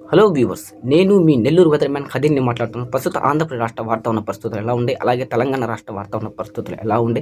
Hello viewers నేను మీ Nellore weatherman ఖదీర్ని మాట్లాడుతున్నాను. ప్రస్తుత ఆంధ్రప్రదేశ్ రాష్ట్ర వాతావరణ పరిస్థితులు ఎలా ఉండే అలాగే తెలంగాణ రాష్ట్ర వాతావరణ పరిస్థితులు ఎలా ఉండే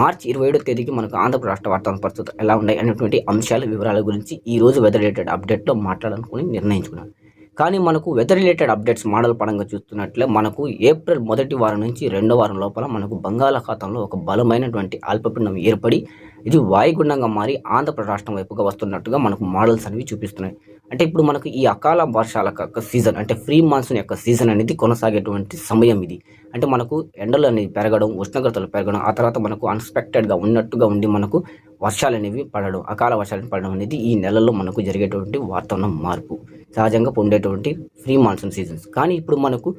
మార్చి ఇరవై ఏడో తేదీకి మనకు ఆంధ్రప్రదేశ్ రాష్ట్ర వాతావరణ పరిస్థితులు ఎలా ఉన్నాయి? అనేటువంటి అంశాల వివరాల గురించి ఈ రోజు వెదర్ రిలేటెడ్ అప్డేట్లో మాట్లాడాలనుకుని నిర్ణయించుకున్నాను. కానీ మనకు వెదర్ రిలేటెడ్ అప్డేట్స్ మోడల్ పరంగా చూస్తున్నట్లే మనకు ఏప్రిల్ మొదటి వారం నుంచి రెండో వారం లోపల మనకు బంగాళాఖాతంలో ఒక బలమైనటువంటి అల్పపిండం ఏర్పడి ఇది వాయుగుండంగా మారి ఆంధ్రప్రదేశ్ రాష్ట్రం వైపుగా వస్తున్నట్టుగా మనకు మోడల్స్ అనేవి చూపిస్తున్నాయి. అంటే ఇప్పుడు మనకు ఈ అకాల వర్షాల యొక్క సీజన్ అంటే ఫ్రీ మాన్సూన్ యొక్క సీజన్ అనేది కొనసాగేటువంటి సమయం ఇది. అంటే మనకు ఎండలు అనేది పెరగడం ఉష్ణోగ్రతలు పెరగడం ఆ తర్వాత మనకు అన్ఎక్స్పెక్టెడ్గా ఉన్నట్టుగా ఉండి మనకు వర్షాలు అనేవి పడడం అకాల వర్షాలు పడడం అనేది ఈ నెలలో మనకు జరిగేటువంటి వాతావరణం మార్పు. సహజంగా పొందేటువంటి ఫ్రీ మాన్సూన్ సీజన్స్. కానీ ఇప్పుడు మనకు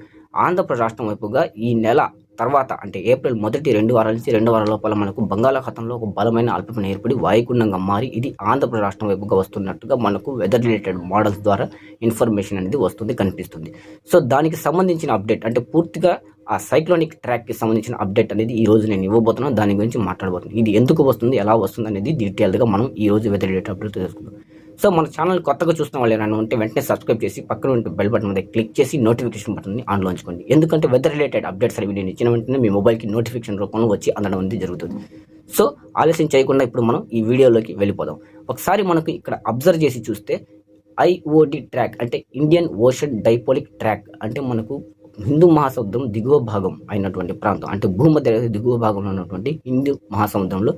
ఆంధ్రప్రదేశ్ రాష్ట్రం వైపుగా ఈ నెల తర్వాత అంటే ఏప్రిల్ మొదటి రెండు వారాల నుంచి రెండు వారాల లోపల మనకు బంగాళాఖాతంలో ఒక బలమైన అల్పపీడనం ఏర్పడి వాయుగుండంగా మారి ఇది ఆంధ్రప్రదేశ్ రాష్ట్రం వైపుగా వస్తున్నట్టుగా మనకు వెదర్ రిలేటెడ్ మోడల్స్ ద్వారా ఇన్ఫర్మేషన్ అనేది వస్తుంది కనిపిస్తుంది. సో దానికి సంబంధించిన అప్డేట్ అంటే పూర్తిగా ఆ సైక్లోనిక్ ట్రాక్కి సంబంధించిన అప్డేట్ అనేది ఈ రోజు నేను ఇవ్వబోతున్నాను దాని గురించి మాట్లాడబోతున్నాను ఇది ఎందుకు వస్తుంది ఎలా వస్తుంది అనేది డీటెయిల్గా మనం ఈ రోజు వెదర్ రిలేటెడ్ అప్డేట్ తెలుసుకుందాం. సో మన ఛానల్ కొత్తగా చూసిన వాళ్ళు ఏమైనా ఉంటే వెంటనే సబ్స్క్రైబ్ చేసి పక్కన ఉంటే బెల్ బటన్ మీద క్లిక్ చేసి నోటిఫికేషన్ బటన్ని ఆన్లో ఉంచుకోండి ఎందుకంటే వెదర్ రిలేటెడ్ అప్డేట్స్ అనేవి నేను ఇచ్చిన వెంటనే మీ మొబైల్కి నోటిఫికేషన్ రూపంలో వచ్చి అందడం అనేది జరుగుతుంది. సో ఆలస్యం చేయకుండా ఇప్పుడు మనం ఈ వీడియోలోకి వెళ్ళిపోదాం. ఒకసారి మనకు ఇక్కడ అబ్జర్వ్ చేసి చూస్తే ఐఓటి ట్రాక్ అంటే ఇండియన్ ఓషన్ డైపోలిక్ ట్రాక్ అంటే మనకు హిందూ మహాసముద్రం దిగువ భాగం అయినటువంటి ప్రాంతం అంటే భూమధ్య దిగువ భాగంలో ఉన్నటువంటి హిందూ మహాసముద్రంలో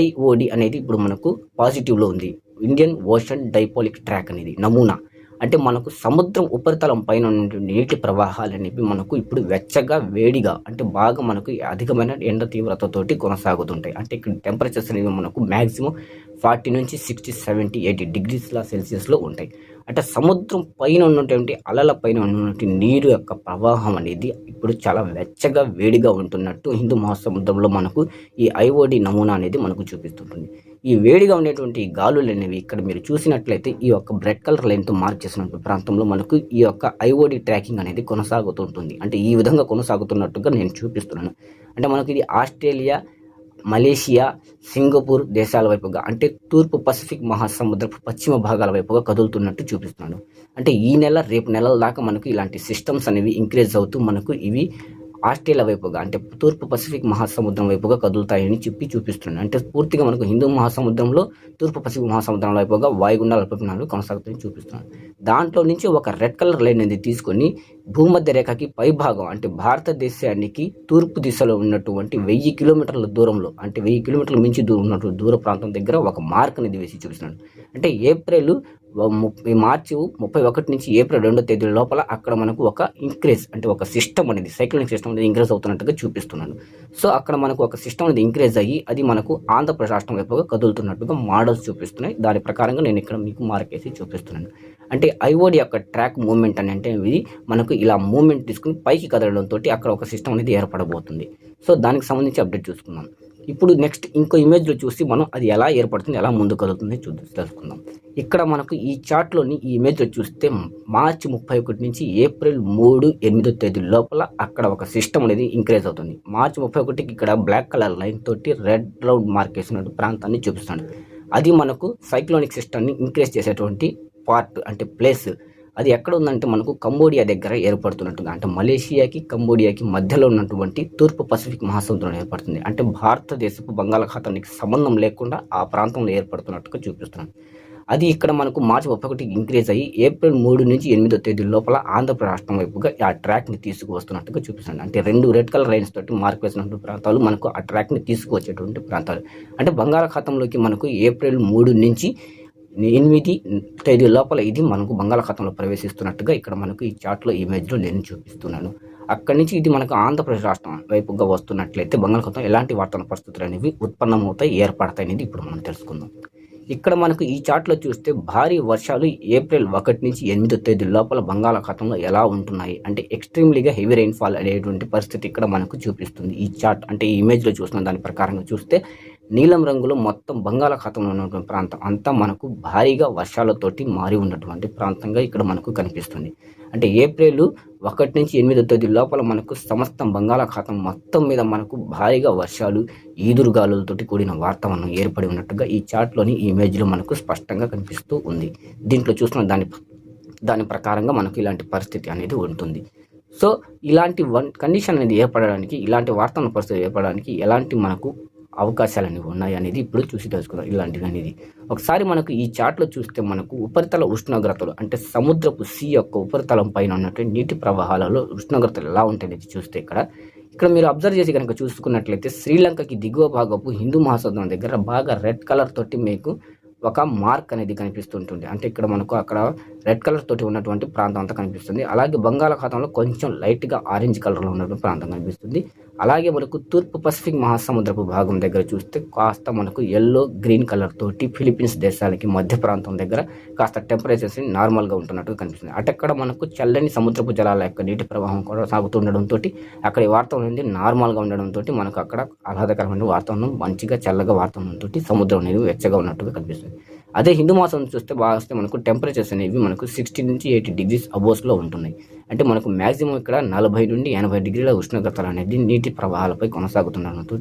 ఐఓడి అనేది ఇప్పుడు మనకు పాజిటివ్లో ఉంది. ఇండియన్ ఓషన్ డైపోలిక్ ట్రాక్ అనేది నమూనా. అంటే మనకు సముద్రం ఉపరితలం పైన ఉన్నటువంటి నీటి ప్రవాహాలు అనేవి మనకు ఇప్పుడు వెచ్చగా వేడిగా అంటే బాగా మనకు అధికమైన ఎండ తీవ్రతతోటి కొనసాగుతుంటాయి. అంటే ఇక్కడ టెంపరేచర్స్ అనేవి మనకు మ్యాక్సిమం ఫార్టీ నుంచి సిక్స్టీ సెవెంటీ ఎయిటీ డిగ్రీస్ల సెల్సియస్లో ఉంటాయి. అంటే సముద్రం పైన ఉన్నటువంటి అలల పైన ఉన్నటువంటి నీరు యొక్క ప్రవాహం అనేది ఇప్పుడు చాలా వెచ్చగా వేడిగా ఉంటున్నట్టు హిందూ మహాసముద్రంలో మనకు ఈ ఐఓడి నమూనా అనేది మనకు చూపిస్తుంటుంది. ఈ వేడిగా ఉండేటువంటి గాలులు అనేవి ఇక్కడ మీరు చూసినట్లయితే ఈ యొక్క బ్రెడ్ కలర్ లైన్తో మార్క్ చేసినటువంటి ప్రాంతంలో మనకు ఈ యొక్క ఐఓడి ట్రాకింగ్ అనేది కొనసాగుతుంటుంది. అంటే ఈ విధంగా కొనసాగుతున్నట్టుగా నేను చూపిస్తున్నాను. అంటే మనకు ఇది ఆస్ట్రేలియా మలేషియా సింగపూర్ దేశాల వైపుగా అంటే తూర్పు పసిఫిక్ మహాసముద్రపు పశ్చిమ భాగాల వైపుగా కదులుతున్నట్టు చూపిస్తున్నాడు అంటే ఈ నెల రేపు నెలల దాకా మనకు ఇలాంటి సిస్టమ్స్ అనేవి ఇంక్రీజ్ అవుతూ మనకు ఇవి ఆస్ట్రేలియా వైపుగా అంటే తూర్పు పసిఫిక్ మహాసముద్రం వైపుగా కదులుతాయని చెప్పి చూపిస్తున్నాను అంటే పూర్తిగా మనకు హిందూ మహాసముద్రంలో తూర్పు పసిఫిక్ మహాసముద్రం వైపుగా వాయుగుండాల అల్పపీడనాలు కొనసాగుతాయని చూపిస్తున్నాను దాంట్లో నుంచి ఒక రెడ్ కలర్ లైన్ అనేది తీసుకొని భూమధ్య రేఖకి పై భాగం అంటే భారతదేశానికి తూర్పు దిశలో ఉన్నటువంటి వెయ్యి కిలోమీటర్ల దూరంలో అంటే వెయ్యి కిలోమీటర్ల మించి దూరం ఉన్నటువంటి దూర ప్రాంతం దగ్గర ఒక మార్క్ అనేది వేసి చూపిస్తున్నాను అంటే ఏప్రిల్ ముప్పై మార్చి ముప్పై ఒకటి నుంచి ఏప్రిల్ రెండో తేదీ లోపల అక్కడ మనకు ఒక ఇంక్రీజ్ అంటే ఒక సిస్టమ్ అనేది సైక్లింగ్ సిస్టమ్ అనేది ఇంక్రీజ్ అవుతున్నట్టుగా చూపిస్తున్నాను సో అక్కడ మనకు ఒక సిస్టమ్ అనేది ఇంక్రీజ్ అయ్యి అది మనకు ఆంధ్రప్రదేశ్ రాష్ట్రం వైపుగా కదులుతున్నట్టుగా మోడల్స్ చూపిస్తున్నాయి. దాని ప్రకారంగా నేను ఇక్కడ మీకు మార్క్ వేసి చూపిస్తున్నాను. అంటే ఐఓడి యొక్క ట్రాక్ మూవ్మెంట్ అని అంటే ఇది మనకు ఇలా మూమెంట్ తీసుకుని పైకి కదలడంతో అక్కడ ఒక సిస్టమ్ అనేది ఏర్పడబోతుంది. సో దానికి సంబంధించి అప్డేట్ చూసుకుందాం. ఇప్పుడు నెక్స్ట్ ఇంకో ఇమేజ్లో చూసి మనం అది ఎలా ఏర్పడుతుంది ఎలా ముందు కదులుతుంది చూ తెలుసుకుందాం. ఇక్కడ మనకు ఈ చార్ట్లోని ఈ ఇమేజ్లో చూస్తే మార్చి ముప్పై ఒకటి నుంచి ఏప్రిల్ మూడు ఎనిమిదో తేదీ లోపల అక్కడ ఒక సిస్టమ్ అనేది ఇంక్రీజ్ అవుతుంది. మార్చి ముప్పై ఒకటికి ఇక్కడ బ్లాక్ కలర్ లైన్ తోటి రెడ్ రౌండ్ మార్క్ వేసినటువంటి ప్రాంతాన్ని చూపిస్తాడు అది మనకు సైక్లోనిక్ సిస్టమ్ని ఇంక్రీజ్ చేసేటువంటి పార్ట్ అంటే ప్లేస్ అది ఎక్కడ ఉందంటే మనకు కంబోడియా దగ్గర ఏర్పడుతున్నట్టుంది. అంటే మలేషియాకి కంబోడియాకి మధ్యలో ఉన్నటువంటి తూర్పు పసిఫిక్ మహాసముద్రం ఏర్పడుతుంది. అంటే భారతదేశపు బంగాళాఖాతానికి సంబంధం లేకుండా ఆ ప్రాంతంలో ఏర్పడుతున్నట్టుగా చూపిస్తున్నాను. అది ఇక్కడ మనకు మార్చి ముప్పై ఒకటికి ఇంక్రీజ్ అయ్యి ఏప్రిల్ మూడు నుంచి ఎనిమిదో తేదీ లోపల ఆంధ్రప్రదేశ్ రాష్ట్రం వైపుగా ఆ ట్రాక్ని తీసుకువస్తున్నట్టుగా చూపిస్తుంది అంటే రెండు రెడ్ కలర్ లైన్స్ తోటి మార్క్ వేసినటువంటి ప్రాంతాలు మనకు ఆ ట్రాక్ని తీసుకువచ్చేటువంటి ప్రాంతాలు. అంటే బంగాళాఖాతంలోకి మనకు ఏప్రిల్ మూడు నుంచి ఎనిమిది తేదీ లోపల ఇది మనకు బంగాళాఖాతంలో ప్రవేశిస్తున్నట్టుగా ఇక్కడ మనకు ఈ చార్ట్లో ఇమేజ్లో నేను చూపిస్తున్నాను. అక్కడి నుంచి ఇది మనకు ఆంధ్రప్రదేశ్ రాష్ట్రం వైపుగా వస్తున్నట్లయితే బంగాళాఖాతం ఎలాంటి వాతావరణ పరిస్థితులు అనేవి ఉత్పన్నమవుతాయి ఏర్పడతాయి అనేది ఇప్పుడు మనం తెలుసుకుందాం. ఇక్కడ మనకు ఈ చార్ట్లో చూస్తే భారీ వర్షాలు ఏప్రిల్ ఒకటి నుంచి ఎనిమిదో తేదీ లోపల బంగాళాఖాతంలో ఎలా ఉంటున్నాయి అంటే ఎక్స్ట్రీమ్లీగా హెవీ రెయిన్ఫాల్ అనేటువంటి పరిస్థితి ఇక్కడ మనకు చూపిస్తుంది. ఈ చార్ట్ అంటే ఈ ఇమేజ్లో చూసిన దాని ప్రకారంగా చూస్తే నీలం రంగులో మొత్తం బంగాళాఖాతంలో ఉన్నటువంటి ప్రాంతం అంతా మనకు భారీగా వర్షాలతోటి మారి ఉన్నటువంటి ప్రాంతంగా ఇక్కడ మనకు కనిపిస్తుంది. అంటే ఏప్రిల్ ఒకటి నుంచి ఎనిమిదో తేదీ లోపల మనకు సమస్తం బంగాళాఖాతం మొత్తం మీద మనకు భారీగా వర్షాలు ఈదురుగాలులతోటి కూడిన వాతావరణం ఏర్పడి ఉన్నట్టుగా ఈ చార్ట్లోని ఈ ఇమేజ్లో మనకు స్పష్టంగా కనిపిస్తూ ఉంది. దీంట్లో చూసిన దాని దాని ప్రకారంగా మనకు ఇలాంటి పరిస్థితి అనేది ఉంటుంది. సో ఇలాంటి వన్ కండిషన్ అనేది ఏర్పడడానికి ఇలాంటి వాతావరణ పరిస్థితి ఏర్పడడానికి ఎలాంటి మనకు అవకాశాలు అనేవి ఉన్నాయి అనేది ఇప్పుడు చూసి తెలుసుకుందాం ఇలాంటివి అనేది. ఒకసారి మనకు ఈ చార్ట్లో చూస్తే మనకు ఉపరితల ఉష్ణోగ్రతలు అంటే సముద్రపు సీ యొక్క ఉపరితలం పైన ఉన్నటువంటి నీటి ప్రవాహాలలో ఉష్ణోగ్రతలు ఎలా ఉంటాయి అనేది చూస్తే ఇక్కడ. ఇక్కడ మీరు అబ్జర్వ్ చేసి కనుక చూసుకున్నట్లయితే శ్రీలంకకి దిగువ భాగపు హిందూ మహాసముద్రం దగ్గర బాగా రెడ్ కలర్ తోటి మీకు ఒక మార్క్ అనేది కనిపిస్తుంటుంది. అంటే ఇక్కడ మనకు అక్కడ రెడ్ కలర్ తోటి ఉన్నటువంటి ప్రాంతం అంతా కనిపిస్తుంది. అలాగే బంగాళాఖాతంలో కొంచెం లైట్గా ఆరెంజ్ కలర్లో ఉన్నటువంటి ప్రాంతం కనిపిస్తుంది. అలాగే మనకు తూర్పు పసిఫిక్ మహాసముద్రపు భాగం దగ్గర చూస్తే కాస్త మనకు ఎల్లో గ్రీన్ కలర్ తోటి ఫిలిప్పీన్స్ దేశాలకి మధ్య ప్రాంతం దగ్గర కాస్త టెంపరేచర్స్ నార్మల్గా ఉంటున్నట్టుగా కనిపిస్తుంది. అటక్కడ మనకు చల్లని సముద్రపు జలాల యొక్క నీటి ప్రవాహం కూడా సాగుతుండడంతో అక్కడ ఈ వాతావరణం అనేది నార్మల్గా ఉండడంతో మనకు అక్కడ ఆహ్లాదకరమైన వాతావరణం మంచిగా చల్లగా వాతావరణంతో సముద్రం అనేది వెచ్చగా ఉన్నట్టుగా కనిపిస్తుంది. అదే హిందూ మాసం చూస్తే బాగా వస్తే మనకు టెంపరేచర్స్ అనేవి మనకు సిక్స్టీ నుంచి ఎయిటీ డిగ్రీస్ అబోస్లో ఉంటున్నాయి. అంటే మనకు మ్యాక్సిమం ఇక్కడ నలభై నుండి ఎనభై డిగ్రీల ఉష్ణోగ్రతలు అనేది నీటి ప్రవాహాలపై కొనసాగుతుండడంతో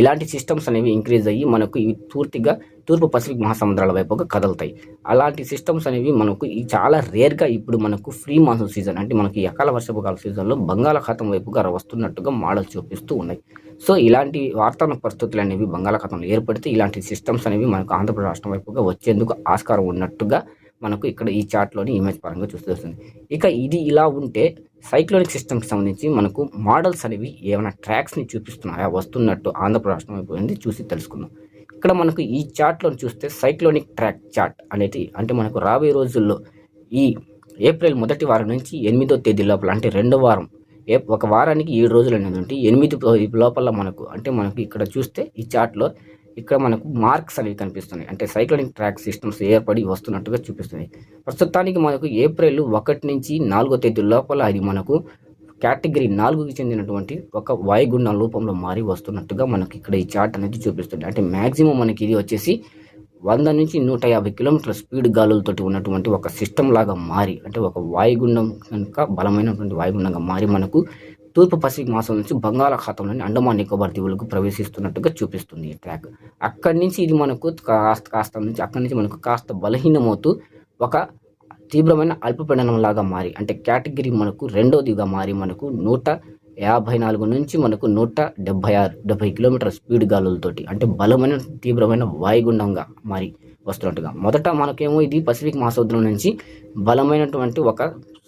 ఇలాంటి సిస్టమ్స్ అనేవి ఇంక్రీజ్ అయ్యి మనకు ఇవి పూర్తిగా తూర్పు పసిఫిక్ మహాసముద్రాల వైపుగా కదులుతాయి. అలాంటి సిస్టమ్స్ అనేవి మనకు ఈ చాలా రేర్గా ఇప్పుడు మనకు ఫ్రీ మాన్సూన్ సీజన్ అంటే మనకి ఈ అకాల వర్షపు కాల సీజన్లో బంగాళాఖాతం వైపుగా వస్తున్నట్టుగా మోడల్ చూపిస్తూ ఉన్నాయి. సో ఇలాంటి వాతావరణ పరిస్థితులు అనేవి బంగాళాఖాతంలో ఏర్పడితే ఇలాంటి సిస్టమ్స్ అనేవి మనకు ఆంధ్రప్రదేశ్ రాష్ట్రం వైపుగా వచ్చేందుకు ఆస్కారం ఉన్నట్టుగా మనకు ఇక్కడ ఈ చార్ట్లోని ఇమేజ్ పరంగా చూస్తూ వస్తుంది. ఇక ఇది ఇలా ఉంటే సైక్లోనిక్ సిస్టమ్కి సంబంధించి మనకు మోడల్స్ అనేవి ఏమైనా ట్రాక్స్ని చూపిస్తున్నాయా? వస్తున్నట్టు ఆంధ్రప్రదేశ్ రాష్ట్రం చూసి తెలుసుకుందాం. ఇక్కడ మనకు ఈ చార్ట్లో చూస్తే సైక్లోనిక్ ట్రాక్ చార్ట్ అనేది అంటే మనకు రాబోయే రోజుల్లో ఈ ఏప్రిల్ మొదటి వారం నుంచి ఎనిమిదో తేదీ లోపల అంటే రెండో వారం ఏ ఒక వారానికి ఏడు రోజులు అనేది ఉంటే ఎనిమిది లోపల మనకు అంటే మనకు ఇక్కడ చూస్తే ఈ చార్ట్లో ఇక్కడ మనకు మార్క్స్ అనేవి కనిపిస్తున్నాయి. అంటే సైక్లోనిక్ ట్రాక్ సిస్టమ్స్ ఏర్పడి వస్తున్నట్టుగా చూపిస్తుంది ప్రస్తుతానికి మనకు ఏప్రిల్ ఒకటి నుంచి నాలుగో తేదీ లోపల అది మనకు కేటగిరీ నాలుగుకి చెందినటువంటి ఒక వాయుగుండం రూపంలో మారి వస్తున్నట్టుగా మనకి ఇక్కడ ఈ చార్ట్ అనేది చూపిస్తుంది. అంటే మ్యాక్సిమం మనకి ఇది వచ్చేసి వంద నుంచి నూట యాభై కిలోమీటర్ల స్పీడ్ గాలులతోటి ఉన్నటువంటి ఒక సిస్టమ్ లాగా మారి అంటే ఒక వాయుగుండం కనుక బలమైనటువంటి వాయుగుండంగా మారి మనకు తూర్పు పసిఫిక్ మాసం నుంచి బంగాళాఖాతంలోని అండమాన్ నికోబార్ దీవులకు ప్రవేశిస్తున్నట్టుగా చూపిస్తుంది ఈ ట్రాక్. అక్కడి నుంచి ఇది మనకు కాస్త కాస్త నుంచి అక్కడి నుంచి మనకు కాస్త బలహీనమవుతూ ఒక తీవ్రమైన అల్పపీడనం లాగా మారి అంటే కేటగిరీ మనకు రెండోదిగా మారి మనకు నూట యాభై నాలుగు నుంచి మనకు నూట డెబ్బై ఆరు డెబ్బై కిలోమీటర్ స్పీడ్ గాలులతోటి అంటే బలమైన తీవ్రమైన వాయుగుండంగా మారి వస్తున్నట్టుగా. మొదట మనకేమో ఇది పసిఫిక్ మహాసముద్రం నుంచి బలమైనటువంటి ఒక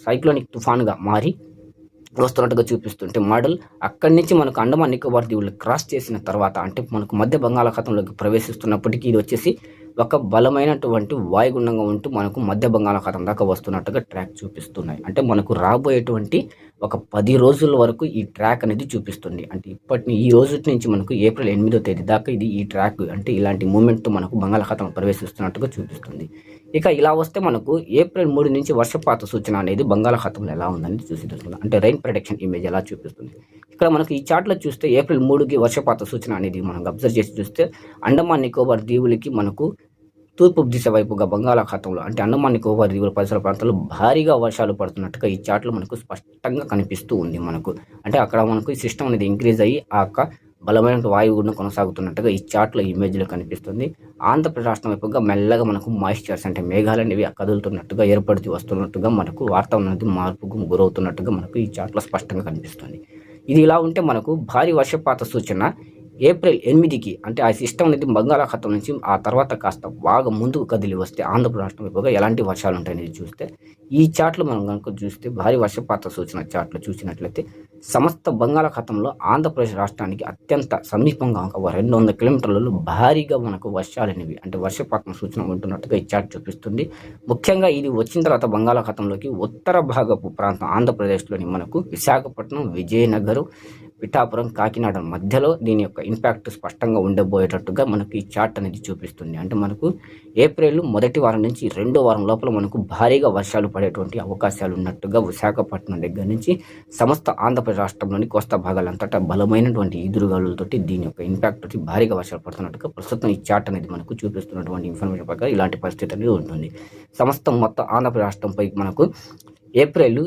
సైక్లోనిక్ తుఫాన్గా మారి వస్తున్నట్టుగా చూపిస్తుంటే మోడల్ అక్కడి నుంచి మనకు అండమాన్ నికోబార్ దీవులు క్రాస్ చేసిన తర్వాత అంటే మనకు మధ్య బంగాళాఖాతంలోకి ప్రవేశిస్తున్నప్పటికీ ఇది వచ్చేసి ఒక బలమైనటువంటి వాయుగుండంగా ఉంటూ మనకు మధ్య బంగాళాఖాతం దాకా వస్తున్నట్టుగా ట్రాక్ చూపిస్తున్నాయి. అంటే మనకు రాబోయేటువంటి ఒక పది రోజుల వరకు ఈ ట్రాక్ అనేది చూపిస్తుంది. అంటే ఇప్పటి ఈ రోజు నుంచి మనకు ఏప్రిల్ ఎనిమిదో తేదీ దాకా ఇది ఈ ట్రాక్ అంటే ఇలాంటి మూమెంట్తో మనకు బంగాళాఖాతం ప్రవేశిస్తున్నట్టుగా చూపిస్తుంది. ఇక ఇలా వస్తే మనకు ఏప్రిల్ మూడు నుంచి వర్షపాత సూచన అనేది బంగాళాఖాతంలో ఎలా ఉందని చూసి తెలుసుకుందాం అంటే రైన్ ప్రొడక్షన్ ఇమేజ్ ఎలా చూపిస్తుంది. ఇక్కడ మనకు ఈ చార్ట్లో చూస్తే ఏప్రిల్ మూడుకి వర్షపాత సూచన అనేది మనం అబ్జర్వ్ చేసి చూస్తే అండమాన్ నికోబార్ దీవులకి మనకు తూర్పు దిశ వైపుగా బంగాళాఖాతంలో అంటే అండమాన్ నికోబార్ దీవుల పరిసర ప్రాంతాల్లో భారీగా వర్షాలు పడుతున్నట్టుగా ఈ చాట్లో మనకు స్పష్టంగా కనిపిస్తూ ఉంది మనకు. అంటే అక్కడ మనకు ఈ సిస్టమ్ అనేది ఇంక్రీజ్ అయ్యి ఆ బలమైన వాయువును కొనసాగుతున్నట్టుగా ఈ చాట్లో ఇమేజ్లో కనిపిస్తుంది. ఆంధ్రప్రదేశ్ రాష్ట్రం వైపుగా మెల్లగా మనకు మాయిశ్చర్స్ అంటే మేఘాలు అనేవి కదులుతున్నట్టుగా ఏర్పడుతూ వస్తున్నట్టుగా మనకు వాతావరణం అనేది మార్పుకు గురవుతున్నట్టుగా మనకు ఈ చాట్లో స్పష్టంగా కనిపిస్తుంది. ఇది ఇలా ఉంటే మనకు భారీ వర్షపాత సూచన ఏప్రిల్ ఎనిమిదికి అంటే ఆ సిస్టమ్ అనేది బంగాళాఖాతం నుంచి ఆ తర్వాత కాస్త బాగా ముందుకు కదిలి వస్తే ఆంధ్రప్రదేశ్ రాష్ట్రం ఎలాంటి వర్షాలు ఉంటాయనేది చూస్తే ఈ చాట్లు మనం కనుక చూస్తే భారీ వర్షపాత సూచన చాట్లు చూసినట్లయితే సమస్త బంగాళాఖాతంలో ఆంధ్రప్రదేశ్ రాష్ట్రానికి అత్యంత సమీపంగా ఒక రెండు వందల కిలోమీటర్లలో భారీగా మనకు వర్షాలు అనేవి అంటే వర్షపాతం సూచన ఉంటున్నట్టుగా ఈ చార్ట్ చూపిస్తుంది. ముఖ్యంగా ఇది వచ్చిన తర్వాత బంగాళాఖాతంలోకి ఉత్తర భాగపు ప్రాంతం ఆంధ్రప్రదేశ్లోని మనకు విశాఖపట్నం విజయనగరం పిఠాపురం కాకినాడ మధ్యలో దీని యొక్క ఇంపాక్ట్ స్పష్టంగా ఉండబోయేటట్టుగా మనకు ఈ చార్ట్ అనేది చూపిస్తుంది. అంటే మనకు ఏప్రిల్ మొదటి వారం నుంచి రెండో వారం లోపల మనకు భారీగా వర్షాలు పడేటువంటి అవకాశాలు ఉన్నట్టుగా విశాఖపట్నం దగ్గర నుంచి సమస్త ఆంధ్రప్రదేశ్ రాష్ట్రంలోని కోస్తా భాగాలంతటా బలమైనటువంటి ఎదురుగాలులతోటి దీని యొక్క ఇంపాక్ట్ వచ్చి భారీగా వర్షాలు పడుతున్నట్టుగా ప్రస్తుతం ఈ చార్ట్ అనేది మనకు చూపిస్తున్నటువంటి ఇన్ఫర్మేషన్ ప్రకారం ఇలాంటి పరిస్థితి అనేది ఉంటుంది. సమస్తం మొత్తం ఆంధ్రప్రదేశ్ రాష్ట్రంపై మనకు ఏప్రిల్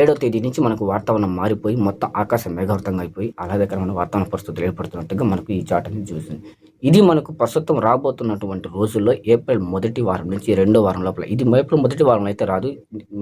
ఏడో తేదీ నుంచి మనకు వాతావరణం మారిపోయి మొత్తం ఆకాశం మేఘావృతంగా అయిపోయి ఆహ్లాదకరమైన వాతావరణ పరిస్థితులు ఏర్పడుతున్నట్టుగా మనకు ఈ చాట్ అనేది చూస్తుంది. ఇది మనకు ప్రస్తుతం రాబోతున్నటువంటి రోజుల్లో ఏప్రిల్ మొదటి వారం నుంచి రెండో వారం లోపల. ఇది ఏప్రిల్ మొదటి వారం అయితే రాదు.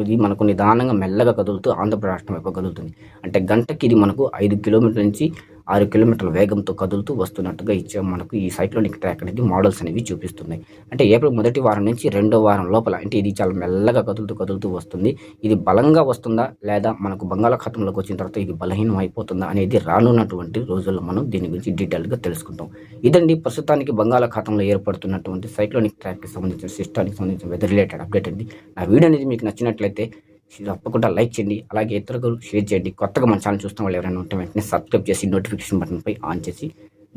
ఇది మనకు నిదానంగా మెల్లగా కదులుతూ ఆంధ్రప్రదేశ్ రాష్ట్రం వైపు కదులుతుంది. అంటే గంటకి ఇది మనకు ఐదు కిలోమీటర్ల నుంచి ఆరు కిలోమీటర్ల వేగంతో కదులుతూ వస్తున్నట్టుగా ఇచ్చే మనకు ఈ సైక్లోనిక్ ట్రాక్ అనేది మోడల్స్ అనేవి చూపిస్తున్నాయి. అంటే ఏప్రిల్ మొదటి వారం నుంచి రెండో వారం లోపల అంటే ఇది చాలా మెల్లగా కదులుతూ కదులుతూ వస్తుంది. ఇది బలంగా వస్తుందా లేదా మనకు బంగాళాఖాతంలోకి వచ్చిన తర్వాత ఇది బలహీనం అయిపోతుందా అనేది రానున్నటువంటి రోజుల్లో మనం దీని గురించి డీటెయిల్గా తెలుసుకుంటాం. ఇదండి ప్రస్తుతానికి బంగాళాఖాతంలో ఏర్పడుతున్నటువంటి సైక్లోనిక్ ట్రాక్కి సంబంధించిన సిస్టానికి సంబంధించిన వెదర్ రిలేటెడ్ అప్డేట్ అండి. నా వీడియో అనేది మీకు నచ్చినట్లయితే తప్పకుండా లైక్ చేయండి. అలాగే ఇతరులకు షేర్ చేయండి. కొత్తగా మన ఛానల్ చూస్తున్న వాళ్ళు ఎవరైనా ఉంటే వెంటనే సబ్స్క్రైబ్ చేసి నోటిఫికేషన్ బటన్పై ఆన్ చేసి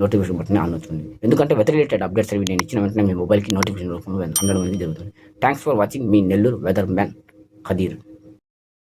నోటిఫికేషన్ బటన్ ఆన్ అవుతుంది. ఎందుకంటే వెదర్ రిలేటెడ్ అప్డేట్స్ అవి నేను ఇచ్చిన వెంటనే మీ మొబైల్కి నోటిఫికేషన్ రూపంలో అందడం అనేది జరుగుతుంది. థ్యాంక్స్ ఫర్ వాచింగ్ మీ నెల్లూరు వెదర్ మ్యాన్ ఖదీర్.